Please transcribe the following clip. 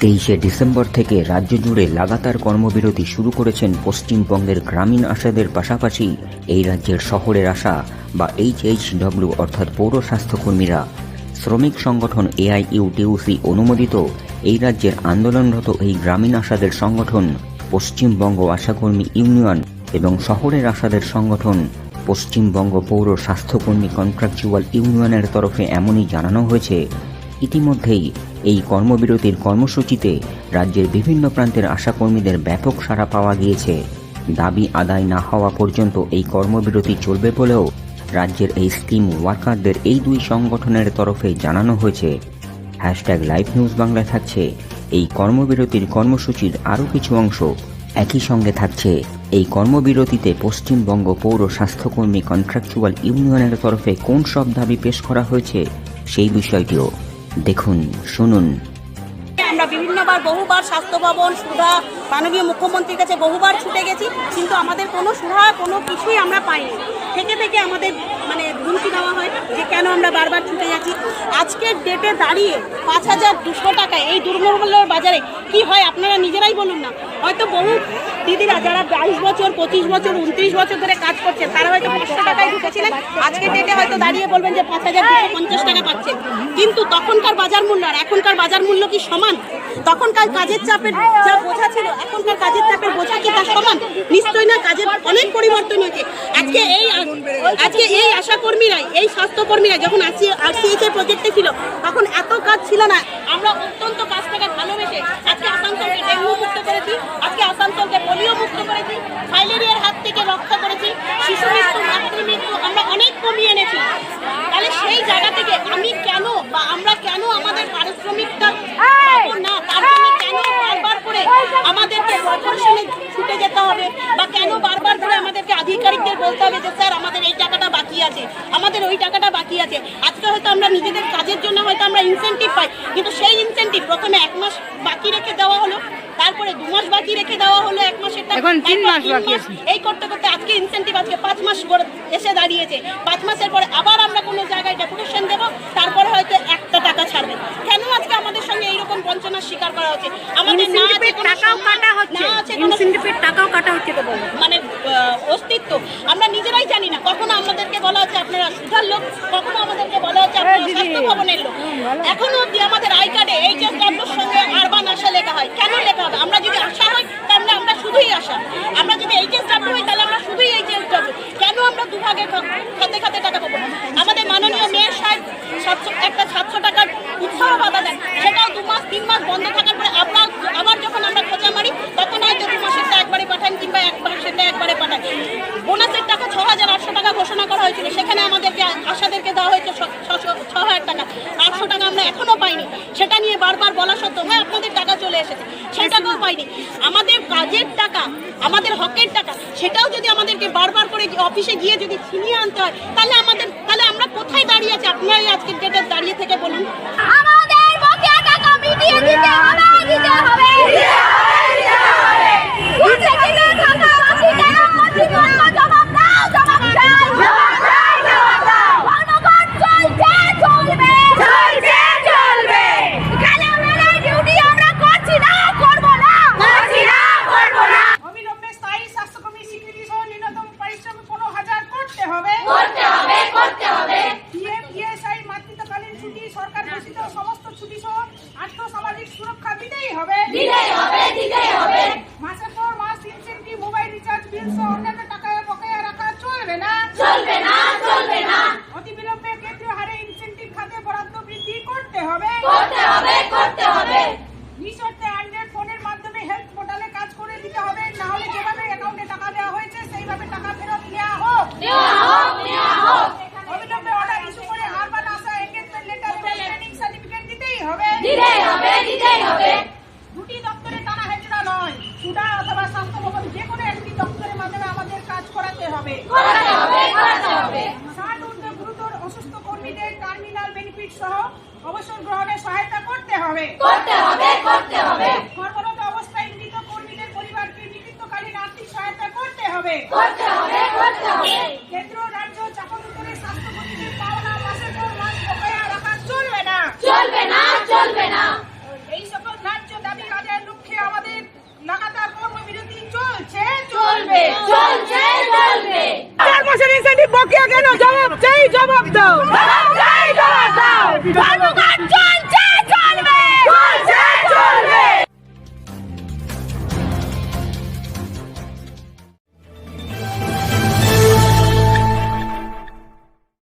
তেইশে ডিসেম্বর থেকে রাজ্য জুড়ে লাগাতার কর্মবিরতি শুরু করেছেন পশ্চিমবঙ্গের গ্রামীণ আশাদের পাশাপাশি এই রাজ্যের শহরের আশা বা এইচএইচডব্লিউ অর্থাৎ পৌর স্বাস্থ্যকর্মীরা। শ্রমিক সংগঠন এআইইউটিউসি অনুমোদিত এই রাজ্যের আন্দোলনরত এই গ্রামীণ আশাদের সংগঠন পশ্চিমবঙ্গ আশাকর্মী ইউনিয়ন এবং শহরের আশাদের সংগঠন পশ্চিমবঙ্গ পৌর স্বাস্থ্যকর্মী কন্ট্রাকচুয়াল ইউনিয়নের তরফে এমনই জানানো হয়েছে। ইতিমধ্যেই এই কর্মবিরতির কর্মসূচিতে রাজ্যের বিভিন্ন প্রান্তের আশাকর্মীদের ব্যাপক সাড়া পাওয়া গিয়েছে। দাবি আদায় না হওয়া পর্যন্ত এই কর্মবিরতি চলবে বলেও রাজ্যের এই স্কিম ওয়ার্কারদের এই দুই সংগঠনের তরফে জানানো হয়েছে। হ্যাশট্যাগ লাইভ নিউজ বাংলায় থাকছে। এই কর্মবিরতির কর্মসূচির আরও কিছু অংশ একই সঙ্গে থাকছে। এই কর্মবিরতিতে পশ্চিমবঙ্গ পৌর স্বাস্থ্যকর্মী কন্ট্রাকচুয়াল ইউনিয়নের তরফে কোন সব দাবি পেশ করা হয়েছে সেই বিষয়টিও দেখুন, শুনুন। আমরা বিভিন্নবার, বহুবার স্বাস্থ্য ভবন, সুধা, মাননীয় মুখ্যমন্ত্রীর কাছে বহুবার ছুটে গেছি, কিন্তু আমাদের কোনো সুধা, কোনো কিছুই আমরা পাইনি। থেকে থেকে আমাদের হুমকি দেওয়া হয় যে কেন আমরা বারবার ছুটে যাচ্ছি। আজকের ডেটে দাঁড়িয়ে পাঁচ হাজার দুশো টাকায় এই দুর্মূল্যর বাজারে কি হয় আপনারা নিজেরাই বলুন না। হয়তো বহু দিদিরা যারা বাইশ বছর, পঁচিশ বছর, উনত্রিশ বছর ধরে কাজ করছে, তারা হয়তো পাঁচশো টাকায় ঢুকেছিলেন আজকের ডেটে হয়তো দাঁড়িয়ে বলবেন যে পাঁচ হাজার দুশো পঞ্চাশ টাকা পাচ্ছে। কিন্তু তখনকার বাজার মূল্য আর এখনকার বাজার মূল্য কি সমান? তখনকার কাজের চাপের যা বোঝা ছিল, এখনকার কাজের চাপের বোঝা কি তার সমান? নিশ্চয়ই না, কাজের অনেক পরিবর্তন হয়েছে। আজকে এই আজকে এই আশাকর্মীরাই এই স্বাস্থ্যকর্মীরা যখন আসি আরসিএইচ এর প্রজেক্টে ছিল, তখন এত কাজ ছিল না। আমরা অত্যন্ত কাজটাকে ভালোবেসে আজকে আসানসোলকে ডেঙ্গু মুক্ত করেছি, আজকে আসানসোলকে পোলিও মুক্ত করেছি, ফাইলেরিয়ার হাত থেকে রক্ষা করেছি, শিশু মৃত্যু মাতৃ মৃত্যু, আমরা অনেক কমিয়ে এনেছি। তাহলে সেই জায়গা থেকে আমি কেন বা আমরা কেন আমাদের পারিশ্রমিকটা না? তার জন্য কেন বারবার করে আমাদেরকে ছুটে যেতে হবে? বা কেন বারবার করে আমাদেরকে আধিকারিকদের বলতে হবে যে, স্যার, আমাদের এই টাকাটা বাকি আছে। আমাদের ওই টাকাটা বাকি আছে। আজকে হয়তো আমরা নিজেদের কাজের জন্য হয়তো আমরা ইনসেন্টিভ পাই কিন্তু সেই ইনসেন্টিভ প্রথমে এক মাস বাকি রেখে দেওয়া হলো তারপরে দু মাস বাকি রেখে দেওয়া হলো এক মাসের এখন তিন মাস বাকি আছে। এই করতে করতে আজকে ইনসেন্টিভ আজকে পাঁচ মাস এসে দাঁড়িয়েছে। পাঁচ মাসের পরে আবার আমরা কোনো জায়গায় ডেপুটেশন দেবো তারপরে হয়তো একটা টাকা ছাড়বে। কেন আজকে আমাদের সঙ্গে এইরকম বঞ্চনার শিকার করা হচ্ছে? আমাদের না আছে কোনো টাকাও কাটা হচ্ছে। না আছে কোনো ইনসেন্টিভের টাকাও কাটা হচ্ছে তো মানে অস্তিত্ব। আমরা নিজেরাই জানি না। কখনো আমাদেরকে বলা হচ্ছে আপনারা সুধার লোক কখনো আমাদেরকে বলা হচ্ছে আপনারা দিদি। স্বাস্থ্য ভবনের লোক এখনও অব্দি আমাদের আই কার্ডে এই এস ডাব্লিউর সঙ্গে আরবান আশা লেখা হয়। কেন লেখা হবে? আমরা যদি আশা হয় তাহলে আমরা শুধুই আশা আমরা যদি এইচ এস ডাব্লিউ হই তাহলে আমরা শুধুই এইচ এস ডাব্লিউ কেন আমরা দুভাগে খা- খাতে খাতে টাকা পাবো আমাদের মাননীয় মেয়র সাহেব সাতশো একটা সাতশো টাকার উৎসাহ বাধা দেন সেটাও দু মাস তিন মাস বন্ধ থাকার পরে আমরা আবার যখন আমরা খোঁজা মারি তখন হয়তো দু মাসেরটা একবারে পাঠান কিংবা এক মাসেরটা একবারে পাঠান বোনাসের টাকা ছ হাজার আটশো টাকা ঘোষণা করা হয়েছিল সেখানে আমাদেরকে আশাদেরকে দেওয়া হয়েছে ছ- ছশো ছ হাজার টাকা আটশো টাকা আমরা এখনও পাইনি সেটা নিয়ে বারবার বলা সত্ত্বেও হ্যাঁ আপনাদের টাকা চলে এসেছে। সেই টাকাও পাইনি। আমাদের কাজের টাকা, আমাদের হকের টাকা, সেটাও যদি আমাদেরকে বারবার করে অফিসে গিয়ে যদি ছিনিয়ে আনতে হয়, তাহলে আমাদের, তাহলে আমরা কোথায় দাঁড়িয়ে আছি? আপনারাই আজকের ডেটে দাঁড়িয়ে থেকে বলুন। আমাদের বকেয়া টাকা মিটিয়ে দিতে হবে দিতে হবে দিতে দিতে টাকা বাকি কেন কর্তৃপক্ষ জবাব দাও জবাব চাই ধর্মঘট চলছে চলবে চলছে চলবে কেন মেরে ডিউটি আমরা করছি না করব না করছি না করব না অবিলম্বে স্থায়ী স্বাস্থ্যকর্মী স্বীকৃতি সহ ন্যূনতম পারিশ্রমিক পনেরো হাজার করতে হবে করতে হবে করতে হবে পিএম ইএসআই মাতৃত্বকালীন ছুটি সরকার ঘোষিত সমস্ত ছুটি সহ আর্থ সামাজিক সুরক্ষা দিতেই হবে? দিতেই হবে দিতেই হবে। মাসের পর মাস ইনসেন্টিভ মোবাইল রিচার্জ বিল সহ অন্যান্য টাকায় বকেয়া রাখা চলবে না? চলবে না চলবে না। অতি বিলম্বে কেন্দ্রীয় হারে ইনসেন্টিভ খাতে বরাদ্দ বৃদ্ধি করতে হবে। করতে হবে। মাসিক সহ অবসর গ্রহণে সহায়তা করতে হবে। করতে হবে করতে হবে। কর্মরত অবস্থায় মৃত কর্মীদের পরিবারকে মৃত্যুকালীন আর্থিক সহায়তা করতে হবে। করতে হবে করতে হবে। কেন্দ্র রাজ্য চাপন করে স্বাস্থ্য পাওনা মাসে পর মাস বকেয়া রাখা চলবে না। চলবে না চলবে না। এই সকল ন্যায্য দাবি আদায়ের লক্ষ্যে আমাদের লাগাতার কর্মবিরতি চলছে চলবে চলছে চলবে। চার মাসের ইনসেন্টিভ বকেয়া কেন? জবাব চাই জবাব দাও। 싸워! 반응한 줄!